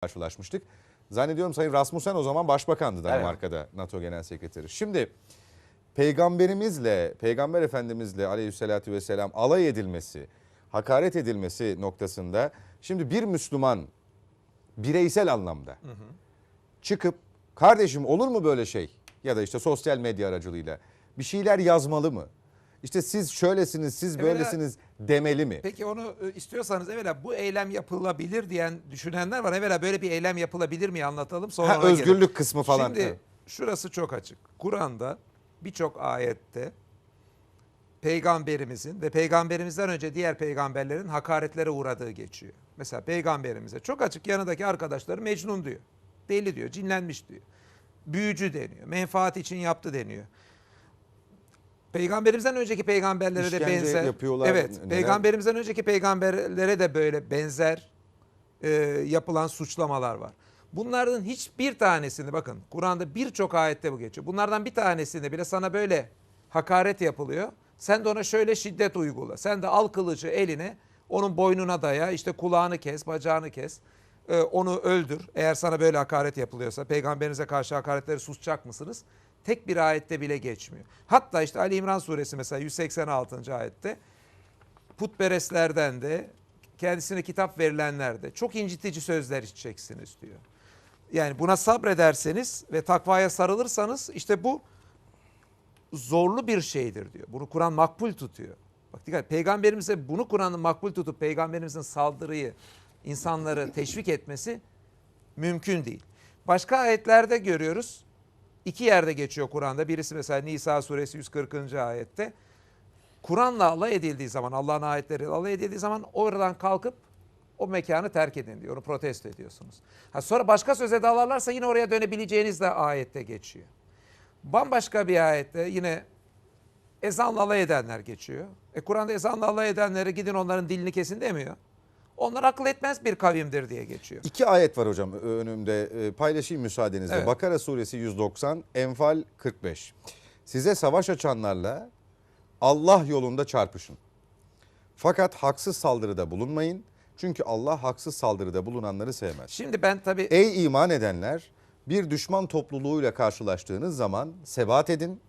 karşılaşmıştık. Zannediyorum Sayın Rasmussen o zaman başbakandı Danimarka'da NATO Genel Sekreteri. Şimdi peygamberimizle, peygamber efendimizle aleyhissalatü vesselam alay edilmesi, hakaret edilmesi noktasında şimdi bir Müslüman bireysel anlamda çıkıp kardeşim olur mu böyle şey ya da işte sosyal medya aracılığıyla bir şeyler yazmalı mı? İşte siz şöylesiniz, siz Evvela- böylesiniz demeli mi? Peki onu e, istiyorsanız evvela bu eylem yapılabilir diyen düşünenler var. Evvela böyle bir eylem yapılabilir mi anlatalım sonra Ha, özgürlük kısmı falan. Şimdi Evet. şurası çok açık. Kur'an'da birçok ayette peygamberimizin ve peygamberimizden önce diğer peygamberlerin hakaretlere uğradığı geçiyor. Mesela peygamberimize çok açık yanındaki arkadaşları Mecnun diyor. Deli diyor, cinlenmiş diyor. Büyücü deniyor. Menfaat için yaptı deniyor. Peygamberimizden önceki peygamberlere de İşkence benzer. yapıyorlar, Evet, neler- peygamberimizden önceki peygamberlere de böyle benzer e, yapılan suçlamalar var. Bunların hiçbir tanesini bakın Kur'an'da birçok ayette bu geçiyor. Bunlardan bir tanesinde bile sana böyle hakaret yapılıyor. Sen de ona şöyle şiddet uygula. Sen de al kılıcı eline onun boynuna daya işte kulağını kes bacağını kes. e, onu öldür. Eğer sana böyle hakaret yapılıyorsa peygamberinize karşı hakaretleri susacak mısınız? Tek bir ayette bile geçmiyor. Hatta işte Ali İmran suresi mesela 186. ayette putperestlerden de kendisine kitap verilenler de çok incitici sözler içeceksiniz diyor. Yani buna sabrederseniz ve takvaya sarılırsanız işte bu zorlu bir şeydir diyor. Bunu Kur'an makbul tutuyor. Bak dikkat peygamberimize bunu Kur'an'ın makbul tutup peygamberimizin saldırıyı insanları teşvik etmesi mümkün değil. Başka ayetlerde görüyoruz. İki yerde geçiyor Kur'an'da. Birisi mesela Nisa suresi 140. ayette. Kur'an'la alay edildiği zaman, Allah'ın ayetleri alay edildiği zaman oradan kalkıp o mekanı terk edin diyor. Onu protesto ediyorsunuz. Ha sonra başka söze dalarlarsa yine oraya dönebileceğiniz de ayette geçiyor. Bambaşka bir ayette yine ezanla alay edenler geçiyor. E Kur'an'da ezanla alay edenlere gidin onların dilini kesin demiyor. Onlar akıl etmez bir kavimdir diye geçiyor. İki ayet var hocam önümde. Ee, Paylaşayım müsaadenizle. Evet. Bakara suresi 190, Enfal 45. Size savaş açanlarla Allah yolunda çarpışın. Fakat haksız saldırıda bulunmayın. Çünkü Allah haksız saldırıda bulunanları sevmez. Şimdi ben tabii Ey iman edenler bir düşman topluluğuyla karşılaştığınız zaman sebat edin,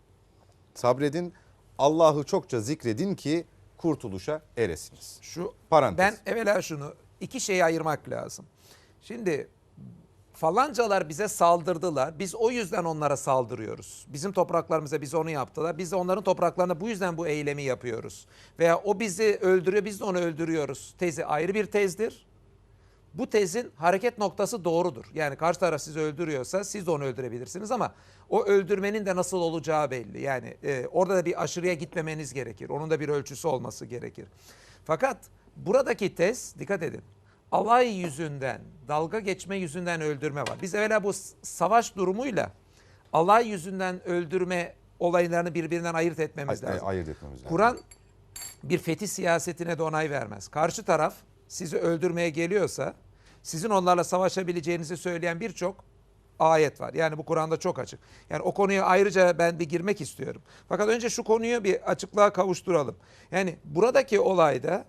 sabredin, Allah'ı çokça zikredin ki kurtuluşa eresiniz. şu Parantez. Ben evvela şunu iki şeyi ayırmak lazım. Şimdi falancalar bize saldırdılar. Biz o yüzden onlara saldırıyoruz. Bizim topraklarımıza biz onu yaptılar. Biz de onların topraklarına bu yüzden bu eylemi yapıyoruz. Veya o bizi öldürüyor biz de onu öldürüyoruz. Tezi ayrı bir tezdir. Bu tezin hareket noktası doğrudur. Yani karşı taraf sizi öldürüyorsa siz de onu öldürebilirsiniz ama o öldürmenin de nasıl olacağı belli. Yani e, orada da bir aşırıya gitmemeniz gerekir. Onun da bir ölçüsü olması gerekir. Fakat buradaki tez dikkat edin. Alay yüzünden, dalga geçme yüzünden öldürme var. Biz evvela bu savaş durumuyla alay yüzünden öldürme olaylarını birbirinden ayırt etmemiz Ay- lazım. ayırt etmemiz lazım. Kur'an bir fetih siyasetine de onay vermez. Karşı taraf sizi öldürmeye geliyorsa sizin onlarla savaşabileceğinizi söyleyen birçok ayet var. Yani bu Kur'an'da çok açık. Yani o konuya ayrıca ben bir girmek istiyorum. Fakat önce şu konuyu bir açıklığa kavuşturalım. Yani buradaki olayda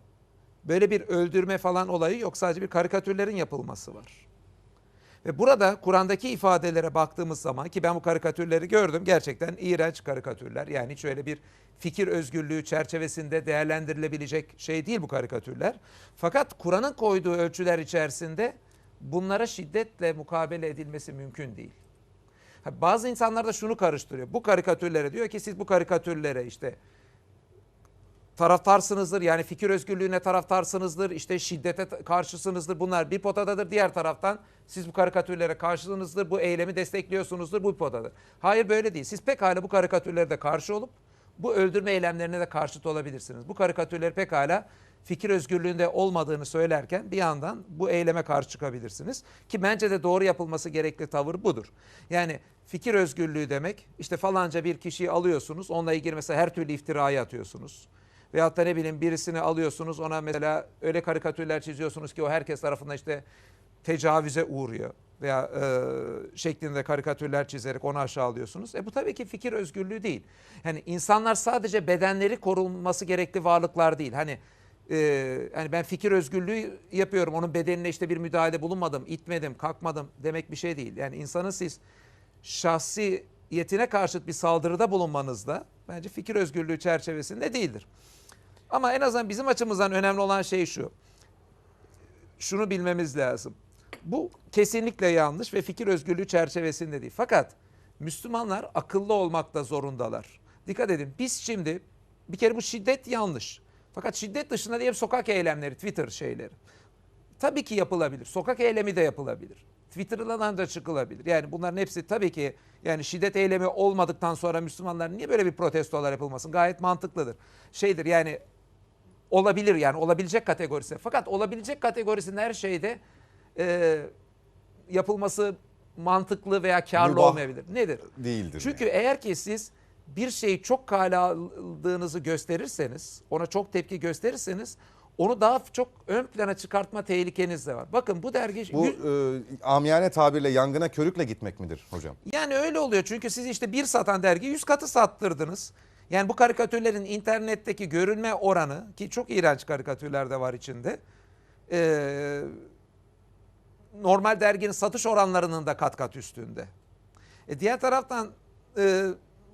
böyle bir öldürme falan olayı yok. Sadece bir karikatürlerin yapılması var. Ve burada Kur'an'daki ifadelere baktığımız zaman ki ben bu karikatürleri gördüm gerçekten iğrenç karikatürler. Yani hiç öyle bir fikir özgürlüğü çerçevesinde değerlendirilebilecek şey değil bu karikatürler. Fakat Kur'an'ın koyduğu ölçüler içerisinde bunlara şiddetle mukabele edilmesi mümkün değil. Bazı insanlar da şunu karıştırıyor. Bu karikatürlere diyor ki siz bu karikatürlere işte taraftarsınızdır. Yani fikir özgürlüğüne taraftarsınızdır. işte şiddete karşısınızdır. Bunlar bir potadadır. Diğer taraftan siz bu karikatürlere karşısınızdır. Bu eylemi destekliyorsunuzdur. Bu bir potadır. Hayır böyle değil. Siz pekala bu karikatürlere de karşı olup bu öldürme eylemlerine de karşıt olabilirsiniz. Bu karikatürleri pekala fikir özgürlüğünde olmadığını söylerken bir yandan bu eyleme karşı çıkabilirsiniz. Ki bence de doğru yapılması gerekli tavır budur. Yani fikir özgürlüğü demek işte falanca bir kişiyi alıyorsunuz. Onunla ilgili mesela her türlü iftirayı atıyorsunuz. Veyahut da ne bileyim birisini alıyorsunuz ona mesela öyle karikatürler çiziyorsunuz ki o herkes tarafından işte tecavüze uğruyor veya e, şeklinde karikatürler çizerek onu aşağılıyorsunuz. E bu tabii ki fikir özgürlüğü değil. Yani insanlar sadece bedenleri korunması gerekli varlıklar değil. Hani e, yani ben fikir özgürlüğü yapıyorum. Onun bedenine işte bir müdahale bulunmadım, itmedim, kalkmadım demek bir şey değil. Yani insanın siz şahsiyetine karşıt bir saldırıda bulunmanız da bence fikir özgürlüğü çerçevesinde değildir. Ama en azından bizim açımızdan önemli olan şey şu. Şunu bilmemiz lazım. Bu kesinlikle yanlış ve fikir özgürlüğü çerçevesinde değil. Fakat Müslümanlar akıllı olmakta zorundalar. Dikkat edin biz şimdi bir kere bu şiddet yanlış. Fakat şiddet dışında diyelim sokak eylemleri, Twitter şeyleri. Tabii ki yapılabilir. Sokak eylemi de yapılabilir. Twitter'dan da çıkılabilir. Yani bunların hepsi tabii ki yani şiddet eylemi olmadıktan sonra Müslümanlar niye böyle bir protestolar yapılmasın? Gayet mantıklıdır. Şeydir yani olabilir yani olabilecek kategorisi. Fakat olabilecek kategorisinde her şeyde e, yapılması mantıklı veya karlı Mübah. olmayabilir. Nedir? Değildir. Çünkü eğer ki siz bir şeyi çok kale aldığınızı gösterirseniz, ona çok tepki gösterirseniz onu daha çok ön plana çıkartma tehlikeniz de var. Bakın bu dergi Bu yüz- e, amiyane tabirle yangına körükle gitmek midir hocam? yani öyle oluyor çünkü siz işte bir satan dergi 100 katı sattırdınız. Yani bu karikatürlerin internetteki görünme oranı ki çok iğrenç karikatürler de var içinde. Ee, normal derginin satış oranlarının da kat kat üstünde. E diğer taraftan e,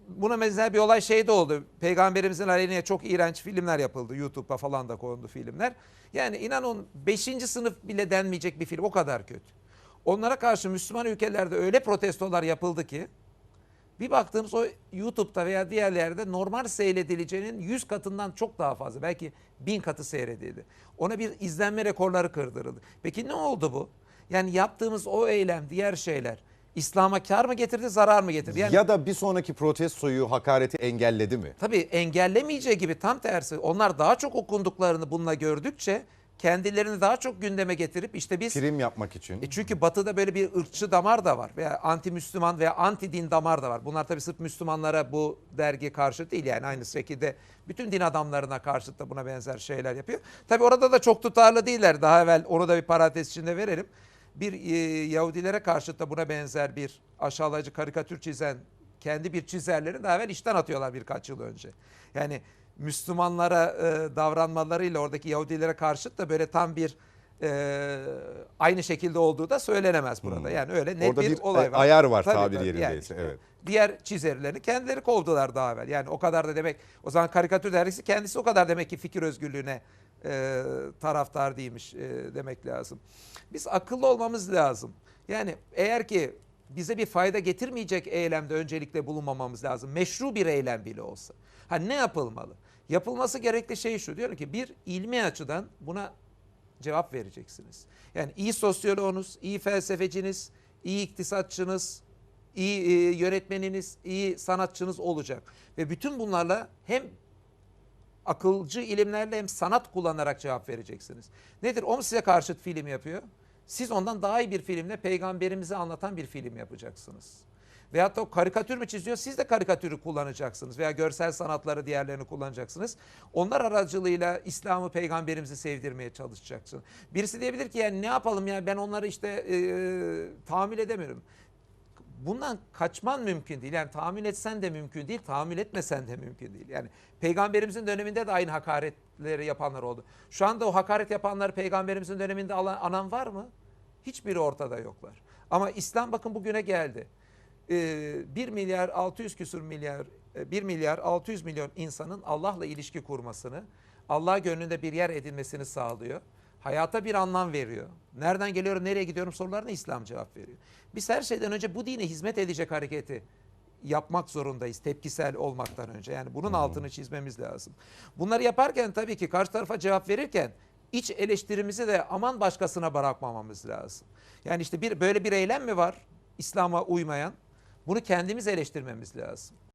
buna benzer bir olay şey de oldu. Peygamberimizin aleyhine çok iğrenç filmler yapıldı. YouTube'a falan da kondu filmler. Yani inanın 5. sınıf bile denmeyecek bir film o kadar kötü. Onlara karşı Müslüman ülkelerde öyle protestolar yapıldı ki bir baktığımız o YouTube'da veya diğer yerde normal seyredileceğinin 100 katından çok daha fazla. Belki 1000 katı seyredildi. Ona bir izlenme rekorları kırdırıldı. Peki ne oldu bu? Yani yaptığımız o eylem, diğer şeyler İslam'a kar mı getirdi, zarar mı getirdi? Yani Ya da bir sonraki protestoyu, hakareti engelledi mi? Tabii engellemeyeceği gibi tam tersi. Onlar daha çok okunduklarını bununla gördükçe kendilerini daha çok gündeme getirip işte biz Prim yapmak için. E çünkü batıda böyle bir ırkçı damar da var veya anti Müslüman veya anti din damar da var. Bunlar tabii sırf Müslümanlara bu dergi karşı değil yani aynı şekilde bütün din adamlarına karşı da buna benzer şeyler yapıyor. Tabii orada da çok tutarlı değiller. Daha evvel onu da bir parantez içinde verelim. Bir e, Yahudilere karşı da buna benzer bir aşağılayıcı karikatür çizen kendi bir çizerlerini daha evvel işten atıyorlar birkaç yıl önce. Yani Müslümanlara e, davranmalarıyla oradaki Yahudilere karşı da böyle tam bir e, aynı şekilde olduğu da söylenemez burada. Yani öyle net Orada bir, bir olay var. ayar var Tabii, tabir tabii. yerindeyse, Yani evet. Diğer çizerlerini kendileri kovdular daha evvel. Yani o kadar da demek o zaman karikatür dergisi kendisi o kadar demek ki fikir özgürlüğüne e, taraftar değilmiş e, demek lazım. Biz akıllı olmamız lazım. Yani eğer ki bize bir fayda getirmeyecek eylemde öncelikle bulunmamamız lazım. Meşru bir eylem bile olsa. Ha ne yapılmalı? Yapılması gerekli şey şu. Diyorum ki bir ilmi açıdan buna cevap vereceksiniz. Yani iyi sosyoloğunuz, iyi felsefeciniz, iyi iktisatçınız, iyi e, yönetmeniniz, iyi sanatçınız olacak. Ve bütün bunlarla hem akılcı ilimlerle hem sanat kullanarak cevap vereceksiniz. Nedir? O mu size karşıt film yapıyor? Siz ondan daha iyi bir filmle peygamberimizi anlatan bir film yapacaksınız. Veyahut da karikatür mü çiziyor? Siz de karikatürü kullanacaksınız veya görsel sanatları diğerlerini kullanacaksınız. Onlar aracılığıyla İslam'ı peygamberimizi sevdirmeye çalışacaksın. Birisi diyebilir ki yani ne yapalım ya ben onları işte e, tahammül edemiyorum. Bundan kaçman mümkün değil. Yani tahammül etsen de mümkün değil, tahammül etmesen de mümkün değil. Yani peygamberimizin döneminde de aynı hakaretleri yapanlar oldu. Şu anda o hakaret yapanlar peygamberimizin döneminde alan, anan var mı? Hiçbiri ortada yoklar. Ama İslam bakın bugüne geldi. Ee, 1 milyar 600 küsur milyar, e, 1 milyar 600 milyon insanın Allah'la ilişki kurmasını, Allah gönlünde bir yer edinmesini sağlıyor. Hayata bir anlam veriyor. Nereden geliyorum, nereye gidiyorum sorularına İslam cevap veriyor. Biz her şeyden önce bu dine hizmet edecek hareketi yapmak zorundayız tepkisel olmaktan önce. Yani bunun altını çizmemiz lazım. Bunları yaparken tabii ki karşı tarafa cevap verirken iç eleştirimizi de aman başkasına bırakmamamız lazım. Yani işte bir böyle bir eylem mi var İslam'a uymayan? Bunu kendimiz eleştirmemiz lazım.